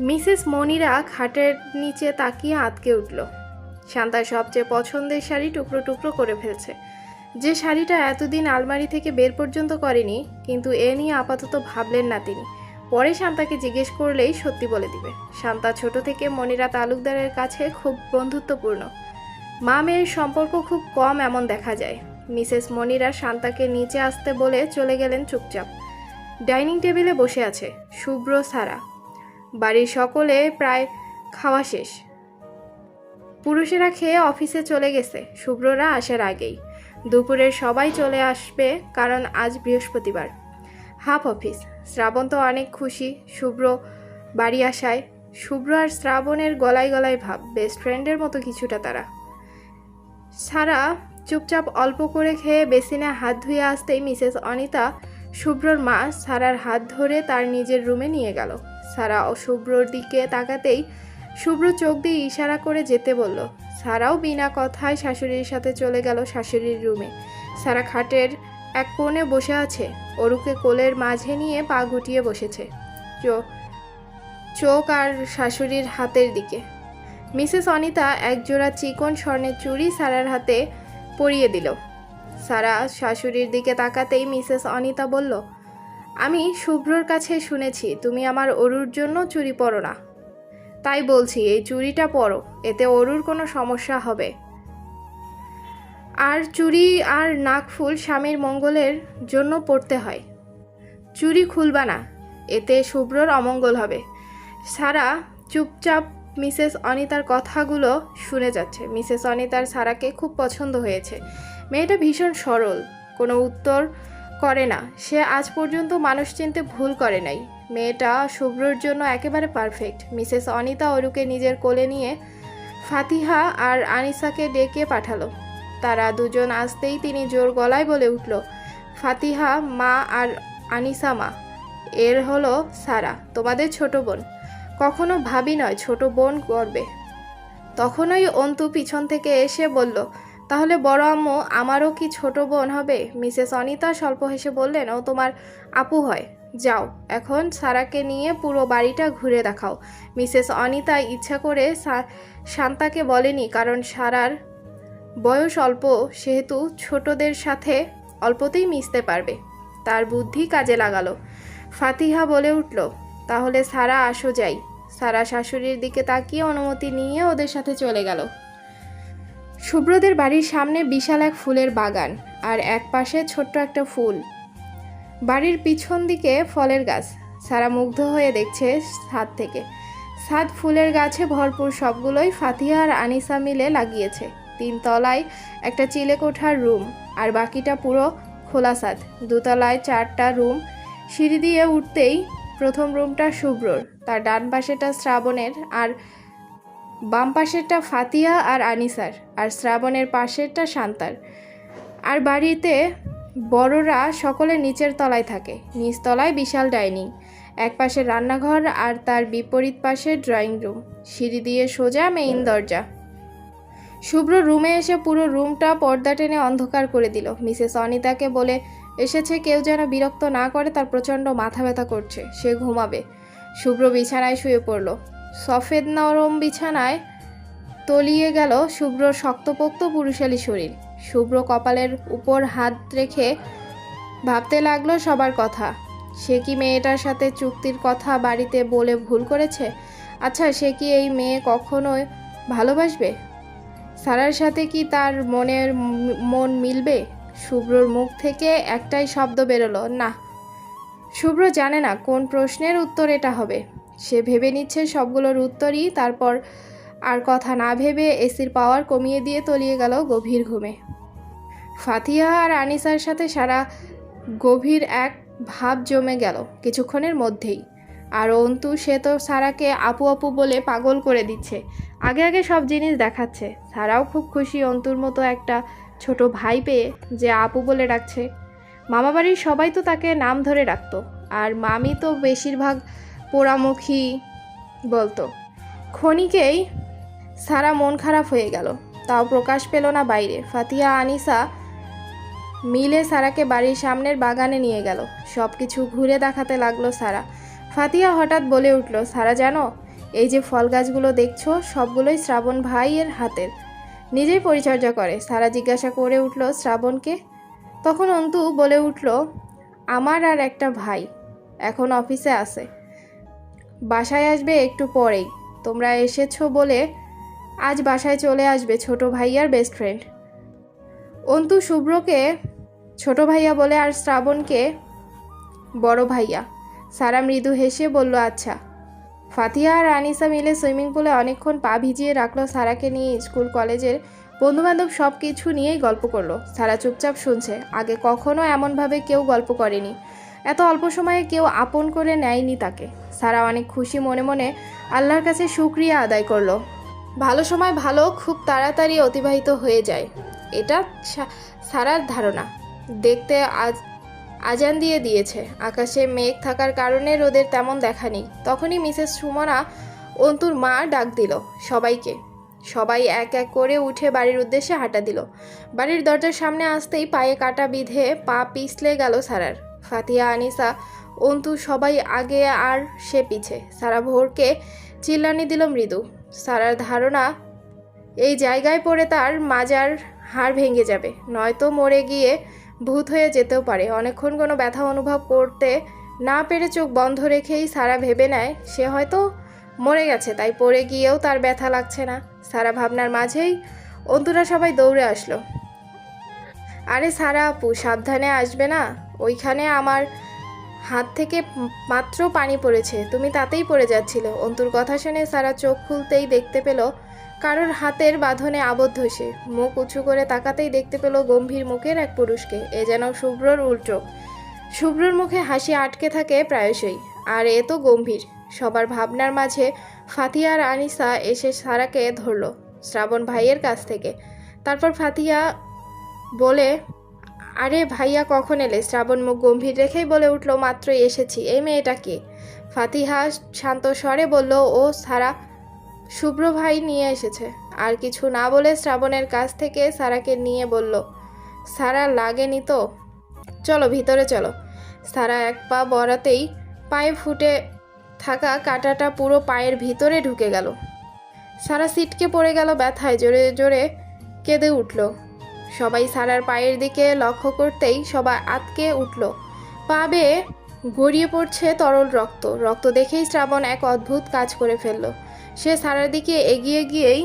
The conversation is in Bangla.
মিসেস মনিরা খাটের নিচে তাকিয়ে আটকে উঠল। শান্তার সবচেয়ে পছন্দের শাড়ি টুকরো টুকরো করে ফেলছে। যে শাড়িটা এতদিন আলমারি থেকে বের পর্যন্ত করেনি, কিন্তু এ নিয়ে আপাতত ভাবলেন না তিনি। পরে শান্তাকে জিজ্ঞেস করলেই সত্যি বলে দিবে। শান্তা ছোট থেকে মনিরা তালুকদারের কাছে খুব বন্ধুত্বপূর্ণ। মা মেয়ের সম্পর্ক খুব কম এমন দেখা যায়। মিসেস মনিরা শান্তাকে নিচে আসতে বলে চলে গেলেন চুপচাপ। ডাইনিং টেবিলে বসে আছে শুভ্র সারা। বাড়ির সকলে প্রায় খাওয়া শেষ। পুরুষেরা খেয়ে অফিসে চলে গেছে। শুভ্ররা আসার আগেই। দুপুরের সবাই চলে আসবে কারণ আজ বৃহস্পতিবার। Half office. শ্রাবণ তো অনেক খুশি। শুভ্র বাড়ি আসায়। শুভ্র আর শ্রাবণের গলায় গলায় ভাব। বেস্ট ফ্রেন্ডের মতো কিছুটা তারা। সারা চুপচাপ অল্প করে খেয়ে বেসিনে হাত ধুয়ে আসতেই মিসেস অনিতা শুভ্রর মা সারার হাত ধরে তার নিজের রুমে নিয়ে গেল। সারা ও শুভ্রর দিকে তাকাতেই শুভ্র চোখ দিয়ে ইশারা করে যেতে বলল, সারাও বিনা কথায় শাশুড়ির সাথে চলে গেল শাশুড়ির রুমে। সারা খাটের এক কোণে বসে আছে, অরুকে কোলের মাঝে নিয়ে পা গুটিয়ে বসেছে। চোখ আর শাশুড়ির হাতের দিকে। মিসেস অনিতা একজোড়া চিকন স্বর্ণের চুড়ি সারার হাতে পরিয়ে দিল। সারা শাশুড়ির দিকে তাকাতেই মিসেস অনিতা বলল, আমি শুভ্রর কাছে শুনেছি, তুমি আমার অরুর জন্য চুরি পরো না। তাই বলছি, এই চুড়িটা পরো, এতে অরুর কোনো সমস্যা হবে। আর চুরি আর নাকফুল স্বামীর মঙ্গলের জন্য পড়তে হয়। চুড়ি খুলবা না, এতে শুভ্রর অমঙ্গল হবে। সারা চুপচাপ মিসেস অনিতার কথাগুলো শুনে যাচ্ছে। মিসেস অনিতার সারাকে খুব পছন্দ হয়েছে। মেয়েটা ভীষণ সরল, কোনো উত্তর করে না। সে আজ পর্যন্ত মানুষ চিনতে ভুল করে নাই। মেয়েটা শুভ্রর জন্য একেবারে পারফেক্ট মিসেস অনিতা অরুকে নিজের কোলে নিয়ে ফাতিহা আর আনিসাকে ডেকে পাঠালো। তারা দুজন আসতেই তিনি জোর গলায় বলে উঠল, ফাতিহা, মা আর আনিসা মা, এর হলো সারা, তোমাদের ছোট বোন। কখনো ভাবি নয় ছোট বোন করবে তখনই অন্তু পিছন থেকে এসে বলল তাহলে বড় আম্মু, আমারও কি ছোট বোন হবে? মিসেস অনিতা স্বল্প হেসে বললেন, ও তোমার আপু হয়। যাও, এখন সারাকে নিয়ে পুরো বাড়িটা ঘুরে দেখাও। মিসেস অনিতা ইচ্ছা করে শান্তাকে বলেনি, কারণ সারার বয়স অল্প, সেহেতু ছোটদের সাথে অল্পতেই মিশতে পারবে। তার বুদ্ধি কাজে লাগালো। ফাতিহা বলে উঠল, তাহলে সারা আসো যাই। সারা শাশুড়ির দিকে তাকিয়ে অনুমতি নিয়ে ওদের সাথে চলে গেল। শুভ্রদের বাড়ির সামনে বিশাল এক ফুলের বাগান আর এক পাশে ছোট্ট একটা ফুল। বাড়ির পিছন দিকে ফলের গাছ। সারা মুগ্ধ হয়ে দেখছে ছাদ থেকে। ছাদ ফুলের গাছে ভরপুর সবগুলোই ফাতিহা আর আনিসা মিলে লাগিয়েছে। তিন তলায় একটা চিলেকোঠার রুম আর বাকিটা পুরো খোলা ছাদ। দুতলায় চারটা রুম। সিঁড়ি দিয়ে উঠতেই প্রথম রুমটা শুভ্রর তার ডান পাশেটা শ্রাবণের আর বাম পাশেরটা ফাতিয়া আর আনিসার, আর শ্রাবণের পাশেরটা শান্তার। আর বাড়িতে বড়রা সকলে নিচের তলায় থাকে, নিচ তলায় বিশাল ডাইনিং। এক পাশে রান্নাঘর আর তার বিপরীত পাশে ড্রয়িং রুম। সিঁড়ি দিয়ে সোজা মেইন দরজা। শুভ্র রুমে এসে পুরো রুমটা পর্দা টেনে অন্ধকার করে দিল। মিসেস অনিতাকে বলে, এসেছে কেউ যেন বিরক্ত না করে, তার প্রচণ্ড মাথা ব্যথা করছে, সে ঘুমাবে। শুভ্র বিছানায় শুয়ে পড়ল। সফেদ নরম বিছানায় তলিয়ে গেল শুভ্রর শক্তপোক্ত পুরুষালী শরীর। শুভ্র কপালের উপর হাত রেখে ভাবতে লাগল সবার কথা। সে কি মেয়েটার সাথে চুক্তির কথা বাড়িতে বলে ভুল করেছে? আচ্ছা সে কি এই মেয়ে কখনোই ভালোবাসবে? সারার সাথে কি তার মনের মন মিলবে? শুভ্রর মুখ থেকে একটাই শব্দ বেরোলো, না। শুভ্র জানে না কোন প্রশ্নের উত্তর এটা হবে। সে ভেবে নিচ্ছে সবগুলোর উত্তরই, তারপর আর কথা না ভেবে এসির পাওয়ার কমিয়ে দিয়ে তলিয়ে গেল গভীর ঘুমে। ফাতিহা আর আনিসার সাথে সারা গভীর এক ভাব জমে গেল কিছুক্ষণের মধ্যেই। আর অন্তু, সে তো সারাকে আপু আপু বলে পাগল করে দিচ্ছে। আগে আগে সব জিনিস দেখাচ্ছে। সারাও খুব খুশি অন্তুর মতো একটা ছোট ভাই পেয়ে যে আপু বলে ডাকছে। মামাবাড়ির সবাই তো তাকে নাম ধরে ডাকতো। আর মামি তো বেশিরভাগ পোড়ামুখী বলতো। ক্ষণিকেই সারা মন খারাপ হয়ে গেল। তাও প্রকাশ পেল না বাইরে। ফাতিয়া, আনিসা মিলে সারাকে বাড়ির সামনের বাগানে নিয়ে গেল। সব কিছু ঘুরে দেখাতে লাগল সারা। ফাতিয়া হঠাৎ বলে উঠল, সারা, জানো? এই যে ফল গাছগুলো দেখছ, সবগুলোই শ্রাবণ ভাইয়ের হাতের। নিজেই পরিচর্যা করে। সারা জিজ্ঞাসা করে উঠল, শ্রাবণকে? তখন অন্তু বলে উঠল, আমার আর একটা ভাই এখন অফিসে আছে। বাসায় আসবে একটু পরেই। তোমরা এসেছ বলে আজ বাসায় চলে আসবে ছোট ভাইয়ার বেস্ট ফ্রেন্ড অন্তু শুভ্রকে ছোট ভাইয়া বলে আর শ্রাবণকে বড় ভাইয়া। সারা মৃদু হেসে বলল আচ্ছা। ফাতিহা আর আনিসা মিলে সুইমিং পুলে অনেকক্ষণ পা ভিজিয়ে রাখল সারাকে নিয়ে স্কুল, কলেজের বন্ধুবান্ধব সব কিছু নিয়েই গল্প করল। সারা চুপচাপ শুনছে, আগে কখনো এমনভাবে কেউ গল্প করেনি। এত অল্প সময়ে কেউ আপন করে নেয়নি তাকে। সারা অনেক খুশি মনে মনে আল্লাহর কাছে শুক্রিয়া আদায় করল। ভালো সময় ভালো খুব তাড়াতাড়ি অতিবাহিত হয়ে যায়। এটা সারার ধারণা। দেখতে আজ, আজান দিয়ে দিয়েছে। আকাশে মেঘ থাকার কারণে রোদের তেমন দেখা নেই। তখনই মিসেস সুমনা অন্তুর মা ডাক দিল সবাইকে। সবাই এক এক করে উঠে বাড়ির উদ্দেশ্যে হাঁটা দিল। বাড়ির দরজার সামনে আসতেই পায়ে কাটা বিধে পা পিছলে গেল সারার। ফাতিহা আনিসা, অন্তু সবাই আগে আর সে পিছে। সারা ভোরকে চিল্লানি দিল মৃদু। সারার ধারণা, এই জায়গায় পড়ে তার মাজার হাড় ভেঙে যাবে। নয়তো মরে গিয়ে ভূত হয়ে যেতেও পারে। অনেকক্ষণ কোনো ব্যথা অনুভব করতে না পেরে চোখ বন্ধ রেখেই সারা ভেবে নেয়, সে হয়তো মরে গেছে, তাই পড়ে গিয়েও তার ব্যথা লাগছে না। সারা ভাবনার মাঝেই অন্তুরা সবাই দৌড়ে আসলো। আরে সারা আপু, সাবধানে আসবে না? ওইখানে আমার হাত থেকে মাত্র পানি পড়েছে। তুমি তাতেই পড়ে যাচ্ছিলে। অন্তুর কথা শুনে সারা চোখ খুলতেই দেখতে পেল কারোর হাতের বাঁধনে আবদ্ধ সে। মুখ উঁচু করে তাকাতেই দেখতে পেল গম্ভীর মুখের এক পুরুষকে। এ যেন শুভ্রর উল্টো। শুভ্রর মুখে হাসি আটকে থাকে প্রায়শই, আর এ তো গম্ভীর। সবার ভাবনার মাঝে ফাতিয়া আর আনিসা এসে সারাকে ধরলো, শ্রাবণ ভাইয়ের কাছ থেকে। তারপর ফাতিয়া বলে আরে ভাইয়া কখন এলে? শ্রাবণ মুখ গম্ভীর রেখেই বলে উঠল, মাত্রই এসেছি। এই মেয়েটা কে? ফাতিহা শান্ত স্বরে বলল, ও সারা, শুভ্র ভাই নিয়ে এসেছে। আর কিছু না বলে শ্রাবণের কাছ থেকে সারাকে নিয়ে বলল, সারা লাগেনি তো? চলো, ভিতরে চলো। সারা এক পা বড়াতেই পায়ে ফুটে থাকা কাঁটাটা পুরো পায়ের ভিতরে ঢুকে গেল। সারা সিটকে পড়ে গেল ব্যথায়, জোরে জোরে কেঁদে উঠল। সবাই সারার পায়ের দিকে লক্ষ্য করতেই সবাই আতকে উঠল। পা বেয়ে গড়িয়ে পড়ছে তরল রক্ত। রক্ত দেখেই শ্রাবণ এক অদ্ভুত কাজ করে ফেলল। সে সারার দিকে এগিয়ে গিয়েই